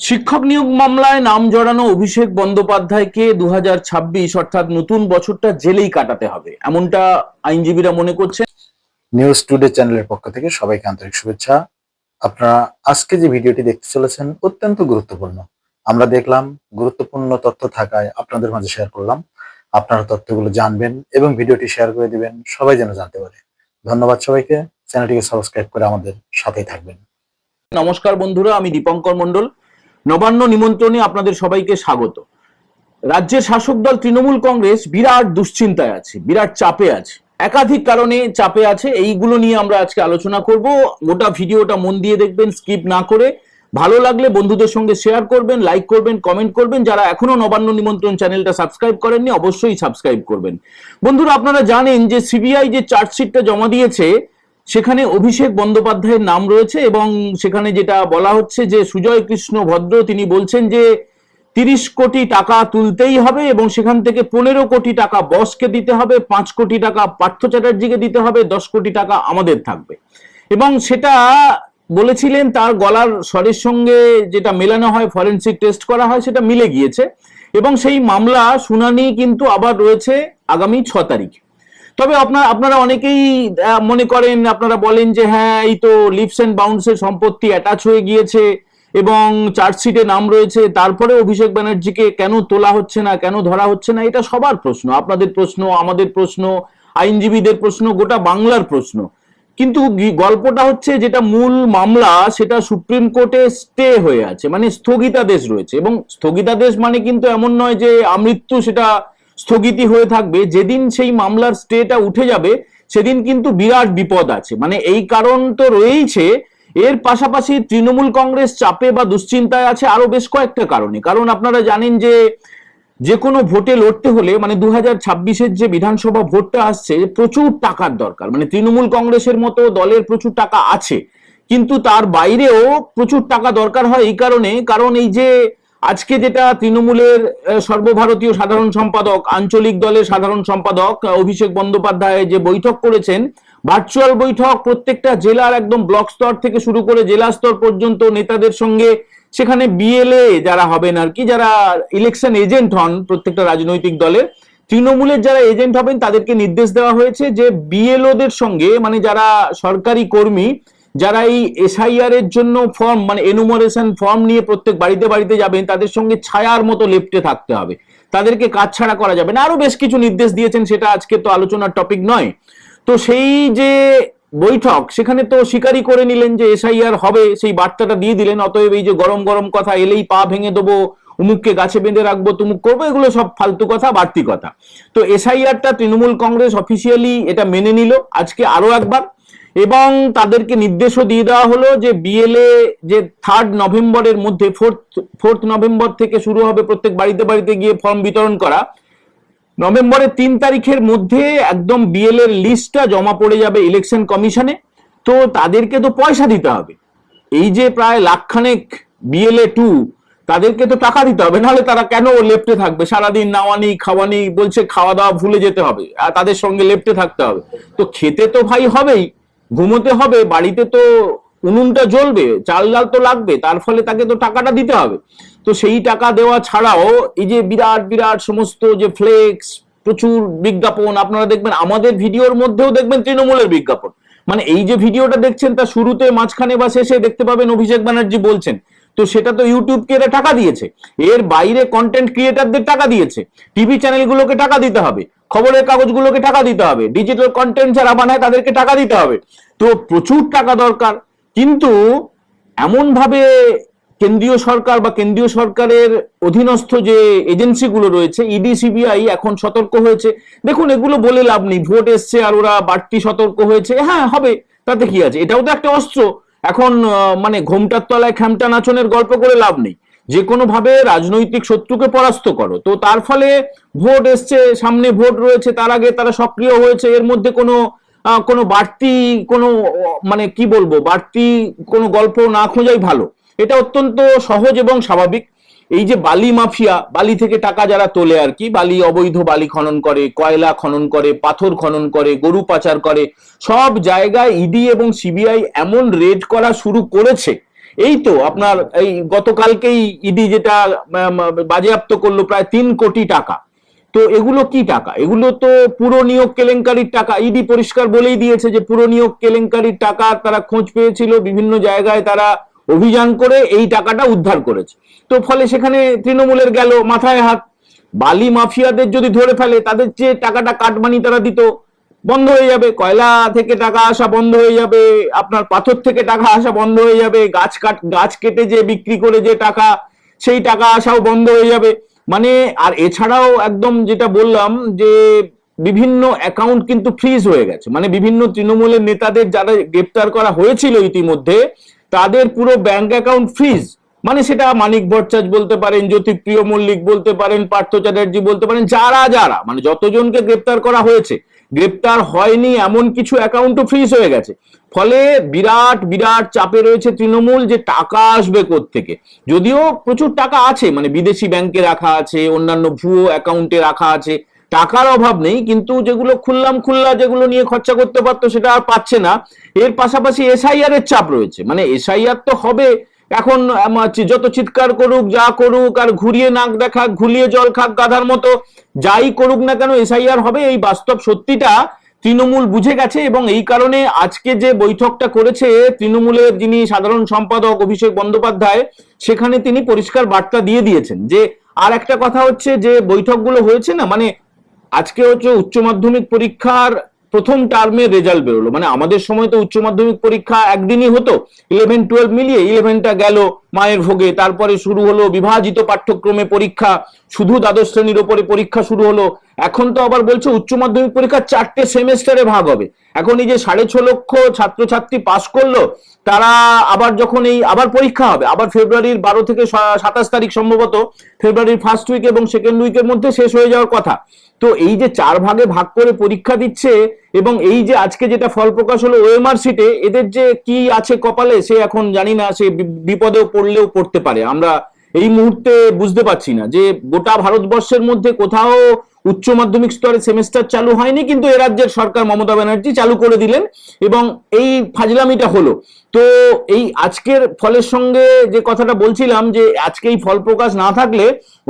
শিক্ষক নিয়োগ মামলায় নাম জড়ানো অভিষেক বন্দ্যোপাধ্যায়কে দুহাজার ছাব্বিশ অর্থাৎ নতুন বছরটা জেলেই কাটাতে হবে। এমনটা আইনজীবীরা মনে করছেন। নিউজ টুডে চ্যানেলের পক্ষ থেকে সবাইকে আন্তরিক শুভেচ্ছা। আপনারা আজকে যে ভিডিওটি দেখতে চলেছেন অত্যন্ত গুরুত্বপূর্ণ। আমরা দেখলাম গুরুত্বপূর্ণ তথ্য থাকায় আপনাদের মাঝে শেয়ার করলাম। আপনারা তথ্যগুলো জানবেন এবং ভিডিওটি শেয়ার করে দিবেন সবাই যেন জানতে পারে। ধন্যবাদ সবাইকে। চ্যানেলটিকে সাবস্ক্রাইব করে আমাদের সাথেই থাকবেন। নমস্কার বন্ধুরা আমি দীপঙ্কর মণ্ডল। নবান্ন নিমন্ত্রণে আপনাদের সবাইকে স্বাগত। রাজ্যের শাসক দল তৃণমূল কংগ্রেস বিরাট দুশ্চিন্তায় আছে, বিরাট চাপে আছে। একাধিক কারণে চাপে আছে, এইগুলো নিয়ে আমরা আজকে আলোচনা করব। গোটা ভিডিওটা মন দিয়ে দেখবেন, স্কিপ না করে। ভালো লাগলে বন্ধুদের সঙ্গে শেয়ার করবেন, লাইক করবেন, কমেন্ট করবেন। যারা এখনও নবান্ন নিমন্ত্রণ চ্যানেলটা সাবস্ক্রাইব করেননি, অবশ্যই সাবস্ক্রাইব করবেন। বন্ধুরা, আপনারা জানেন যে সিবিআই যে চার্জশিটটা জমা দিয়েছে সেখানে অভিষেক বন্দ্যোপাধ্যায়ের নাম রয়েছে এবং সেখানে যেটা বলা হচ্ছে যে সুজয় কৃষ্ণ ভদ্র, তিনি বলছেন যে তিরিশ কোটি টাকা তুলতেই হবে এবং সেখান থেকে পনেরো কোটি টাকা বসকে দিতে হবে, পাঁচ কোটি টাকা পার্থ চ্যাটার্জিকে দিতে হবে, দশ কোটি টাকা আমাদের থাকবে। এবং সেটা বলেছিলেন, তার গলার স্বরের সঙ্গে যেটা মেলানো হয়, ফরেন্সিক টেস্ট করা হয়, সেটা মিলে গিয়েছে। এবং সেই মামলা শুনানি কিন্তু আবার রয়েছে আগামী ছ তারিখ। তবে আপনার, আপনারা অনেকেই মনে করেন, আপনারা বলেন যে হ্যাঁ এই তো লিপস এন্ড বাউন্সের সম্পত্তি অ্যাটাচ হয়ে গিয়েছে এবং চার্জশিটে নাম রয়েছে, তারপরে অভিষেক ব্যানার্জিকে কেন তোলা হচ্ছে না, কেন ধরা হচ্ছে না, এটা সবার প্রশ্ন, আপনাদের প্রশ্ন, আমাদের প্রশ্ন, আইনজীবীদের প্রশ্ন, গোটা বাংলার প্রশ্ন। কিন্তু গল্পটা হচ্ছে যেটা মূল মামলা, সেটা সুপ্রিম কোর্টে স্টে হয়ে আছে মানে স্থগিতাদেশ রয়েছে, এবং স্থগিতাদেশ মানে কিন্তু এমন নয় যে আমৃত্যু সেটা স্থগিতি হয়ে থাকবে। যেদিন সেই মামলার স্টেটা উঠে যাবে, সেদিন কিন্তু বিরাট বিপদ আছে। মানে এই কারণ তো রয়েইছে। এর পাশাপাশি তৃণমূল কংগ্রেস চাপে বা দুশ্চিন্তায় আছে আরও বেশ কয়েকটা কারণে। কারণ আপনারা জানেন যে যে কোনো ভোটে লড়তে হলে মানে দু হাজার যে বিধানসভা ভোটটা আসছে, প্রচুর টাকার দরকার। মানে তৃণমূল কংগ্রেসের মতো দলের প্রচুর টাকা আছে। কিন্তু তার বাইরেও প্রচুর টাকা দরকার হয় এই কারণে। কারণ এই যে আজকে যেটা তৃণমূলের সর্বভারতীয় সাধারণ সম্পাদক, আঞ্চলিক দলের সাধারণ সম্পাদক অভিষেক বন্দ্যোপাধ্যায় যে বৈঠক করেছেন, ভার্চুয়াল বৈঠক প্রত্যেকটা জেলার একদম ব্লক স্তর থেকে শুরু করে জেলা স্তর পর্যন্ত নেতাদের সঙ্গে, সেখানে বিএলএ যারা হবেন আর কি, যারা ইলেকশন এজেন্ট হন প্রত্যেকটা রাজনৈতিক দলের, তৃণমূলের যারা এজেন্ট হবেন তাদেরকে নির্দেশ দেওয়া হয়েছে যে বিএলওদের সঙ্গে মানে যারা সরকারি কর্মী যারা এই এসআইআর এর জন্য ফর্ম মানে এনুমারেশন ফর্ম নিয়ে প্রত্যেক বাড়িতে বাড়িতে যাবেন, তাদের সঙ্গে ছায়ার মতো লেপটে থাকতে হবে। তাদেরকে কাজ ছাড়া করা যাবে না। আরও বেশ কিছু নির্দেশ দিয়েছেন, সেটা আজকে তো আলোচনার টপিক নয়। তো সেই যে বৈঠক, সেখানে তো স্বীকারই করে নিলেন যে এসআইআর হবে, সেই বার্তাটা দিয়ে দিলেন। অতএব এই যে গরম গরম কথা, এলেই পা ভেঙে দেবো, উমুককে গাছে বেঁধে রাখব, তুমুক করব, এগুলো সব ফালতু কথা, বাড়তি কথা। তো এসআইআরটা তৃণমূল কংগ্রেস অফিসিয়ালি এটা মেনে নিল। আজকে আরও একবার এবং তাদেরকে নির্দেশও দিয়ে দেওয়া হলো যে বিএলএ যে থার্ড নভেম্বরের মধ্যে ফোর্থ ফোর্থ নভেম্বর থেকে শুরু হবে প্রত্যেক বাড়িতে বাড়িতে গিয়ে ফর্ম বিতরণ করা। নভেম্বরের তিন তারিখের মধ্যে একদম বিএল এর লিস্টটা জমা পড়ে যাবে ইলেকশন কমিশনে তো তাদেরকে তো পয়সা দিতে হবে। এই যে প্রায় লাখখানেক বিএলএ টু তাদেরকে তো টাকা দিতে হবে। নাহলে তারা কেন লেপটে থাকবে? সারাদিন নাওয়ানি খাওয়ানি বলছে খাওয়া দাওয়া ভুলে যেতে হবে। আর তাদের সঙ্গে লেপটে থাকতে হবে। তো খেতে তো ভাই হবেই। ঘুমোতে হবে, বাড়িতে তো উনুনটা জ্বলবে, চাল ডাল তো লাগবে, তার ফলে তাকে তো টাকাটা দিতে হবে। তো সেই টাকা দেওয়া ছাড়াও এই যে বিরাট বিরাট সমস্ত যে ফ্লেক্স, প্রচুর বিজ্ঞাপন, আপনারা দেখবেন, আমাদের ভিডিওর মধ্যেও দেখবেন তৃণমূলের বিজ্ঞাপন। মানে এই যে ভিডিওটা দেখছেন তা শুরুতে, মাঝখানে বা শেষে দেখতে পাবেন অভিষেক ব্যানার্জি বলছেন তো সেটা তো ইউটিউবকে এরা টাকা দিয়েছে। এর বাইরে কন্টেন্ট ক্রিয়েটারদের টাকা দিয়েছে। টিভি চ্যানেলগুলোকে টাকা দিতে হবে। খবরের কাগজগুলোকে টাকা দিতে হবে। ডিজিটাল কন্টেন্ট যারা বানায় তাদেরকে টাকা দিতে হবে। তো প্রচুর টাকা দরকার। কিন্তু এমন ভাবে কেন্দ্রীয় সরকার বা কেন্দ্রীয় সরকারের অধীনস্থ যে এজেন্সিগুলো রয়েছে ইডি সিবিআই এখন সতর্ক হয়েছে। দেখুন, এগুলো বলে লাভ নেই। ভোট এসছে আর ওরা বাড়তি সতর্ক হয়েছে। হ্যাঁ হবে। তাতে কি আছে? এটাও তো একটা অস্ত্র। এখন মানে ঘোমটার তলায় খ্যামটা নাচনের গল্প করে লাভ নেই। যে কোনোভাবে রাজনৈতিক শত্রুকে পরাস্ত করো। তো তার ফলে ভোট এসছে, সামনে ভোট রয়েছে, তার আগে তারা সক্রিয় হয়েছে, এর মধ্যে কোনো কোনো বাড়তি, কোনো মানে কি বলব, বাড়তি কোনো গল্প না খোঁজাই ভালো। এটা অত্যন্ত সহজ এবং স্বাভাবিক। এই যে বালি মাফিয়া, বালি থেকে টাকা যারা তোলে আর কি, বালি অবৈধ বালি খনন করে, কয়লা খনন করে, পাথর খনন করে, গরু পাচার করে, সব জায়গায় ইডি এবং সিবিআই এমন রেড করা শুরু করেছে। এই তো আপনার এই গতকালকেই ইডি যেটা বাজেয়াপ্ত করল প্রায় তিন কোটি টাকা। তো এগুলো কি টাকা? এগুলো তো পুরো নিয়োগ কেলেঙ্কারির টাকা। ইডি পরিষ্কার বলেই দিয়েছে যে পুরো নিয়োগ কেলেঙ্কারির টাকা তারা খোঁজ পেয়েছিল। বিভিন্ন জায়গায় তারা অভিযান করে এই টাকাটা উদ্ধার করেছে। তো ফলে সেখানে তৃণমূলের গেল মাথায় হাত। বালি মাফিয়াদের যদি ধরে ফেলে, তাদের যে টাকাটা কাটমানি তারা দিত, বন্ধ হয়ে যাবে। কয়লা থেকে টাকা আসা বন্ধ হয়ে যাবে, আপনার পাথর থেকে টাকা আসা বন্ধ হয়ে যাবে, গাছ কাট, গাছ কেটে যে বিক্রি করে যে টাকা, সেই টাকা আসাও বন্ধ হয়ে যাবে। মানে আর এছাড়াও একদম যেটা বললাম যে, বিভিন্ন অ্যাকাউন্ট কিন্তু ফ্রিজ হয়ে গেছে। মানে বিভিন্ন তৃণমূলের নেতাদের যারা গ্রেপ্তার করা হয়েছিল ইতিমধ্যে তাদের পুরো ব্যাংক অ্যাকাউন্ট ফ্রিজ মানে সেটা মানিক ভট্টাচার্য বলতে পারেন, জ্যোতিপ্রিয় মল্লিক বলতে পারেন, পার্থ চ্যাটার্জি বলতে পারেন, যারা যারা মানে যতজনকে গ্রেপ্তার করা হয়েছে, গ্রেপ্তার হয়নি এমন কিছু অ্যাকাউন্টও ফ্রিজ হয়ে গেছে। ফলে বিরাট বিরাট চাপে রয়েছে তৃণমূল যে টাকা আসবে থেকে যদিও প্রচুর টাকা আছে মানে বিদেশি ব্যাংকে রাখা আছে, অন্যান্য ভুয়ো অ্যাকাউন্টে রাখা আছে। টাকার অভাব নেই, কিন্তু যেগুলো খুললাম খুল্লা যেগুলো নিয়ে খরচা করতে পারতো সেটা আর পাচ্ছে না। এর পাশাপাশি এসআইআর এর চাপ রয়েছে। মানে এসআইআর তো হবে, এখন যত চিৎকার করুক, যা করুক, আর ঘুরিয়ে নাক দেখা ঘুলিয়ে জল খাক, গাধার মতো, যাই করুক না কেন এসআইআর হবে। এই বাস্তব সত্যিটা তৃণমূল বুঝে গেছে এবং এই কারণে আজকে যে বৈঠকটা করেছে তৃণমূলের যিনি সাধারণ সম্পাদক অভিষেক বন্দ্যোপাধ্যায়, সেখানে তিনি পরিষ্কার বার্তা দিয়ে দিয়েছেন যে, আর একটা কথা হচ্ছে যে বৈঠকগুলো হয়েছে না মানে আজকে হচ্ছে উচ্চ মাধ্যমিক পরীক্ষার প্রথম টার্মের রেজাল্ট বেরোলো। মানে আমাদের সময় তো উচ্চ মাধ্যমিক পরীক্ষা একদিনই হতো। ইলেভেন টুয়েলভ মিলিয়ে ইলেভেনটা গেল মায়ের ভোগে। তারপরে শুরু হলো বিভাজিত পাঠ্যক্রমে পরীক্ষা। শুধু দ্বাদশ শ্রেণির ওপরে পরীক্ষা শুরু হলো। এখন তো আবার বলছে উচ্চ মাধ্যমিক পরীক্ষা চারটে সেমেস্টারে ভাগ হবে। এখন এই যে সাড়ে ছ লক্ষ ছাত্রছাত্রী পাশ করল, তারা আবার যখন এই আবার পরীক্ষা হবে, আবার ফেব্রুয়ারির বারো থেকে সাতাশ তারিখ সম্ভবত, ফেব্রুয়ারির ফার্স্ট উইক এবং সেকেন্ড উইকের মধ্যে শেষ হয়ে যাওয়ার কথা। তো এই যে চার ভাগে ভাগ করে পরীক্ষা দিচ্ছে এবং এই যে আজকে যেটা ফল প্রকাশ হলো ওএমআর সিটে এদের যে কি আছে কপালে সে এখন জানি না, সে বিপদেও পড়লেও পড়তে পারে। আমরা এই মুহূর্তে বুঝতে পারছি না যে গোটা ভারতবর্ষের মধ্যে কোথাও উচ্চ মাধ্যমিক স্তরে সেমেস্টার চালু হয়নি, কিন্তু এ রাজ্যের সরকার মমতা ব্যানার্জি চালু করে দিলেন এবং এই ফাজলামিটা হলো। তো এই আজকের ফলের সঙ্গে যে কথাটা বলছিলাম যে আজকে এই ফল প্রকাশ না থাকলে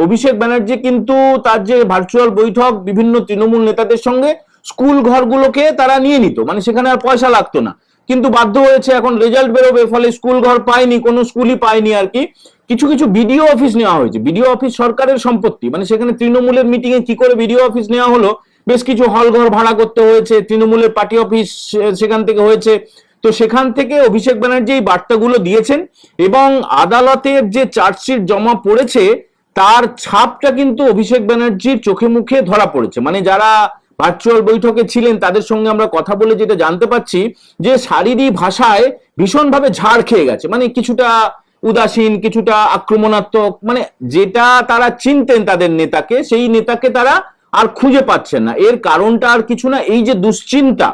অভিষেক ব্যানার্জি কিন্তু তার যে ভার্চুয়াল বৈঠক, বিভিন্ন তৃণমূল নেতাদের সঙ্গে স্কুল ঘরগুলোকে তারা নিয়ে নিত। মানে সেখানে আর পয়সা লাগতো না। কিন্তু বাধ্য হয়েছে এখন রেজাল্ট বেরোবে, ফলে স্কুল ঘর পায়নি, কোনো স্কুলই পায়নি আর কি। কিছু কিছু বিডিও অফিস নেওয়া হয়েছে। বিডিও অফিস সরকারের সম্পত্তি। মানে সেখানে তৃণমূলের মিটিং এ কি করে বিডিও অফিস নেওয়া হলো? বেশ কিছু হল ঘর ভাড়া করতে হয়েছে, তৃণমূলের পার্টি অফিস সেখান থেকে হয়েছে। তো সেখান থেকে অভিষেক ব্যানার্জি এই বার্তাগুলো দিয়েছেন এবং আদালতের যে চার্জশিট জমা পড়েছে, তার ছাপটা কিন্তু অভিষেক ব্যানার্জির চোখে মুখে ধরা পড়েছে। মানে যারা ভার্চুয়াল বৈঠকে ছিলেন, তাদের সঙ্গে আমরা কথা বলে যেটা জানতে পাচ্ছি যে শারীরিক ভাষায় ভীষণভাবে ঝাড় খেয়ে গেছে। মানে কিছুটা উদাসীন, কিছুটা আক্রমণাত্মক মানে যেটা তারা চিনতেন তাদের নেতাকে, সেই নেতাকে তারা আর খুঁজে পাচ্ছেন না। এর কারণটা আর কিছু না, এই যে দুশ্চিন্তা,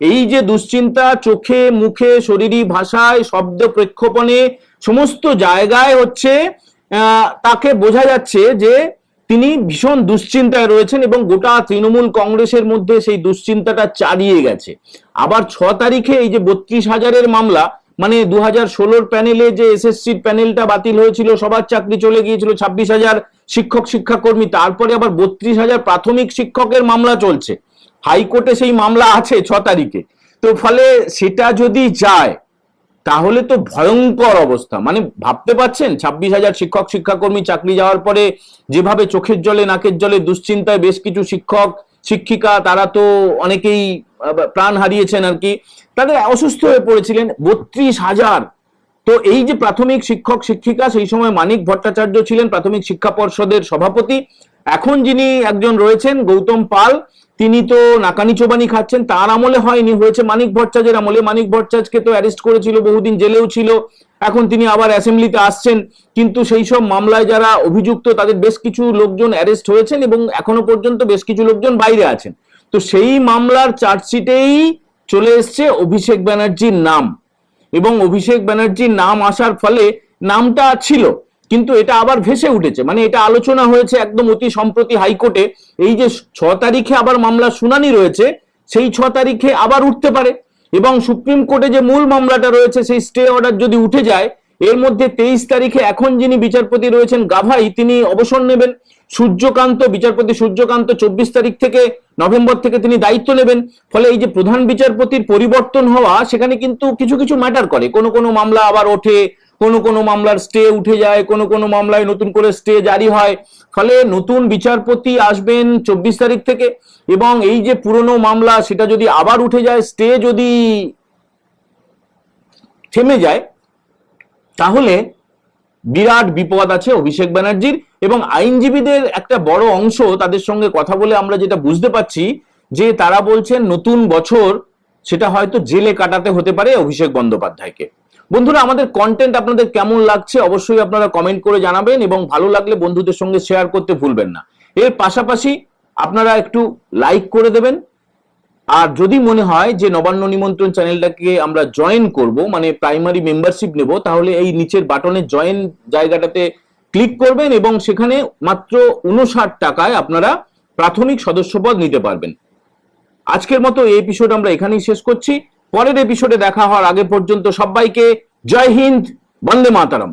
এই যে দুশ্চিন্তা চোখে, মুখে, শরীরী ভাষায়, শব্দ প্রেক্ষপণে সমস্ত জায়গায় হচ্ছে তাকে বোঝা যাচ্ছে যে তিনি ভীষণ দুশ্চিন্তায় রয়েছেন এবং গোটা তৃণমূল কংগ্রেসের মধ্যে সেই দুশ্চিন্তাটা চালিয়ে গেছে। আবার ছ তারিখে এই যে বত্রিশ হাজারের মামলা মানে দু হাজার ষোলোর প্যানেলে যে এসএসসির প্যানেলটা বাতিল হয়েছিল, সবার চাকরি চলে গিয়েছিল, ছাব্বিশ হাজার শিক্ষক, শিক্ষাকর্মী, তারপরে আবার বত্রিশ হাজার প্রাথমিক শিক্ষকের মামলা চলছে। হাইকোর্টে সেই মামলা আছে ছ তারিখে। তো ফলে সেটা যদি যায়, তাহলে তো ভয়ঙ্কর অবস্থা। মানে ভাবতে পারছেন? ছাব্বিশ হাজার শিক্ষক, শিক্ষাকর্মী চাকরি যাওয়ার পরে যেভাবে চোখের জলে, নাকের জলে, দুশ্চিন্তায় বেশ কিছু শিক্ষক শিক্ষিকা, তারা তো অনেকেই প্রাণ হারিয়েছেন আর কি। তাদের অসুস্থ হয়ে পড়েছিলেন বত্রিশ হাজার। তো এই যে প্রাথমিক শিক্ষক, শিক্ষিকা, সেই সময় মানিক ভট্টাচার্য ছিলেন প্রাথমিক শিক্ষা পর্ষদের সভাপতি। এখন যিনি একজন রয়েছেন, গৌতম পাল, তিনি তো নাকানি চোবানি খাচ্ছেন। তার আমলে হয়নি, হয়েছে মানিক ভট্টাচার্যের আমলে। মানিক ভট্টাচার্যকে তো অ্যারেস্ট করেছিল, বহুদিন জেলেও ছিল। এখন তিনি আবার অ্যাসেম্বলিতে আসছেন। কিন্তু সেই সব মামলায় যারা অভিযুক্ত, তাদের বেশ কিছু লোকজন অ্যারেস্ট হয়েছেন এবং এখনও পর্যন্ত বেশ কিছু লোকজন বাইরে আছেন। তো সেই মামলার চার্জশিটেই চলে এসছে অভিষেক ব্যানার্জির নাম। এবং অভিষেক ব্যানার্জির নাম আসার ফলে নামটা ছিল, কিন্তু এটা আবার ভেসে উঠেছে। মানে এটা আলোচনা হয়েছে একদম অতি সম্প্রতি হাইকোর্টে। এই যে ছ তারিখে আবার মামলা শুনানি রয়েছে, সেই ছ তারিখে আবার উঠতে পারে। এবং সুপ্রিম কোর্টে যে মূল মামলাটা রয়েছে, সেই স্টে অর্ডার যদি উঠে যায়, এর মধ্যে তেইশ তারিখে এখন যিনি বিচারপতি রয়েছেন গাভাই, তিনি অবসর নেবেন। সূর্যকান্ত, বিচারপতি সূর্যকান্ত চব্বিশ তারিখ থেকে নভেম্বর থেকে তিনি দায়িত্ব নেবেন। ফলে এই যে প্রধান বিচারপতির পরিবর্তন হওয়া, সেখানে কিন্তু কিছু কিছু ম্যাটার করে। কোনো কোনো মামলা আবার ওঠে কোনো কোনো মামলার স্টে উঠে যায়, কোনো কোনো মামলায় নতুন করে স্টে জারি হয়। ফলে নতুন বিচারপতি আসবেন চব্বিশ তারিখ থেকে এবং এই যে পুরনো মামলা, সেটা যদি আবার উঠে যায়, স্টে যদি থেমে যায়, তাহলে বিরাট বিপদ আছে অভিষেক ব্যানার্জির এবং আইনজীবীদের একটা বড় অংশ তাদের সঙ্গে কথা বলে আমরা যেটা বুঝতে পারছি যে তারা বলছেন নতুন বছর, সেটা হয়তো জেলে কাটাতে হতে পারে অভিষেক বন্দ্যোপাধ্যায়কে। বন্ধুরা, আমাদের কন্টেন্ট আপনাদের কেমন লাগছে অবশ্যই আপনারা কমেন্ট করে জানাবেন এবং ভালো লাগলে বন্ধুদের সঙ্গে শেয়ার করতে ভুলবেন না। এর পাশাপাশি আপনারা একটু লাইক করে দেবেন। আর যদি মনে হয় যে নবান্ন নিমন্ত্রণ চ্যানেলটাকে আমরা জয়েন করব মানে প্রাইমারি মেম্বারশিপ নেব, তাহলে এই নিচের বাটনে জয়েন জায়গাটাতে ক্লিক করবেন এবং সেখানে মাত্র উনষাট টাকায় আপনারা প্রাথমিক সদস্যপদ নিতে পারবেন। আজকের মতো এই এপিসোড আমরা এখানেই শেষ করছি। পরের এপিসোডে দেখা হওয়ার আগে পর্যন্ত সবাইকে জয় হিন্দ বন্দে মাতারাম।